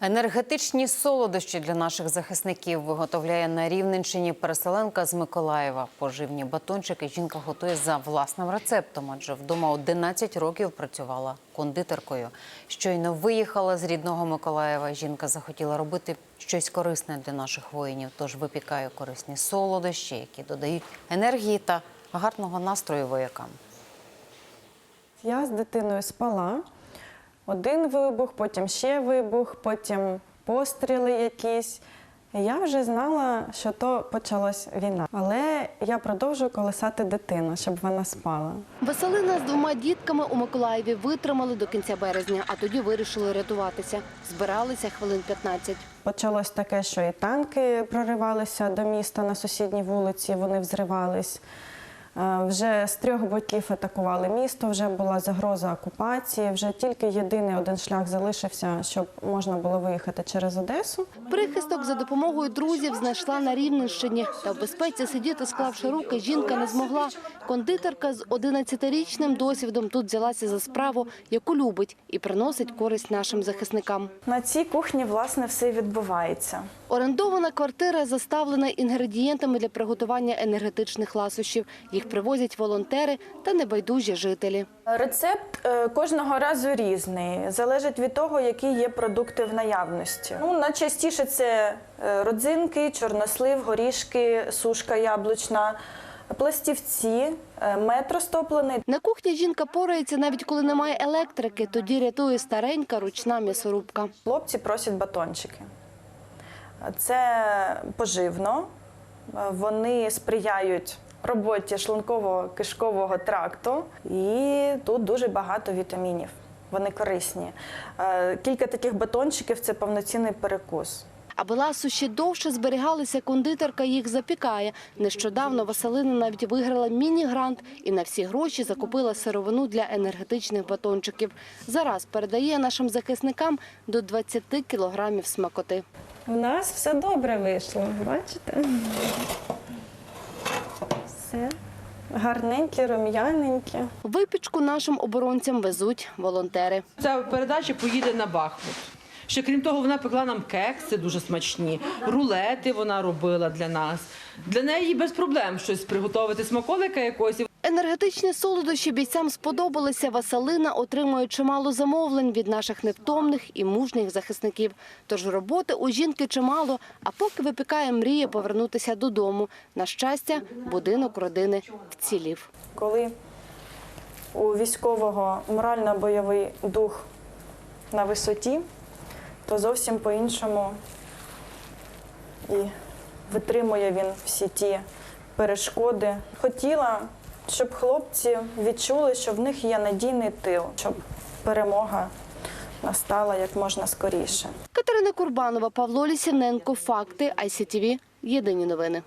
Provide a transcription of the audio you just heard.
Енергетичні солодощі для наших захисників виготовляє на Рівненщині переселенка з Миколаєва. Поживні батончики жінка готує за власним рецептом, адже вдома 11 років працювала кондитеркою. Щойно виїхала з рідного Миколаєва. Жінка захотіла робити щось корисне для наших воїнів. Тож випікає корисні солодощі, які додають енергії та гарного настрою воякам. Я з дитиною спала. Один вибух, потім ще вибух, потім постріли якісь. Я вже знала, що то почалась війна. Але я продовжую колесати дитину, щоб вона спала. Василина з двома дітками у Миколаєві витримали до кінця березня, а тоді вирішили рятуватися. Збиралися хвилин 15. Почалось таке, що і танки проривалися до міста на сусідній вулиці, вони взривались. Е, Вже з трьох боків атакували місто, вже була загроза окупації. Вже тільки єдиний один шлях залишився, щоб можна було виїхати через Одесу. Прихисток за допомогою друзів знайшла на Рівненщині. Та в безпеці сидіти, склавши руки, жінка не змогла. Кондитерка з 11-річним досвідом тут взялася за справу, яку любить і приносить користь нашим захисникам. На цій кухні власне все відбувається. Орендована квартира заставлена інгредієнтами для приготування енергетичних ласощів. Їх привозять волонтери та небайдужі жителі. Рецепт е, кожного разу різний, залежить від того, які є продукти в наявності. Ну, найчастіше це е, родзинки, чорнослив, горішки, сушка яблучна, пластівці, е, мед розтоплений. На кухні жінка порається навіть коли немає електрики. Тоді рятує старенька ручна м'ясорубка. Хлопці просять батончики. Це поживно, вони сприяють роботі шлунково-кишкового тракту, і тут дуже багато вітамінів. Вони корисні. Е, Кілька таких батончиків це повноцінний перекус. Аби ласощі довше зберігалися, кондитерка їх запікає. Нещодавно Василина навіть виграла міні-грант і на всі гроші закупила сировину для енергетичних батончиків. Зараз передає нашим захисникам до 20 кілограмів смакоти. У нас все добре вийшло, бачите? Все Гарненькі, рум'яненьке. Випічку нашим оборонцям везуть волонтери. Ця передача поїде на Бахмут. Ще крім того, вона пекла нам кекси дуже смачні, рулети вона робила для нас. Для неї без проблем щось приготувати смаколика якогось. Енергетичні солодощі бійцям сподобалися. Василина отримує чимало замовлень від наших невтомних і мужніх захисників. Тож роботи у жінки чимало, а поки випікає мріє повернутися додому. На щастя, будинок родини вцілів. Коли у військового морально-бойовий дух на висоті, то зовсім по-іншому і витримує він всі ті перешкоди. Хотіла, щоб хлопці відчули, що в них є надійний тил, щоб перемога настала як можна скоріше. Катерина Курбанова, Павло Лісівненко. Факти ICTV. Єдині новини.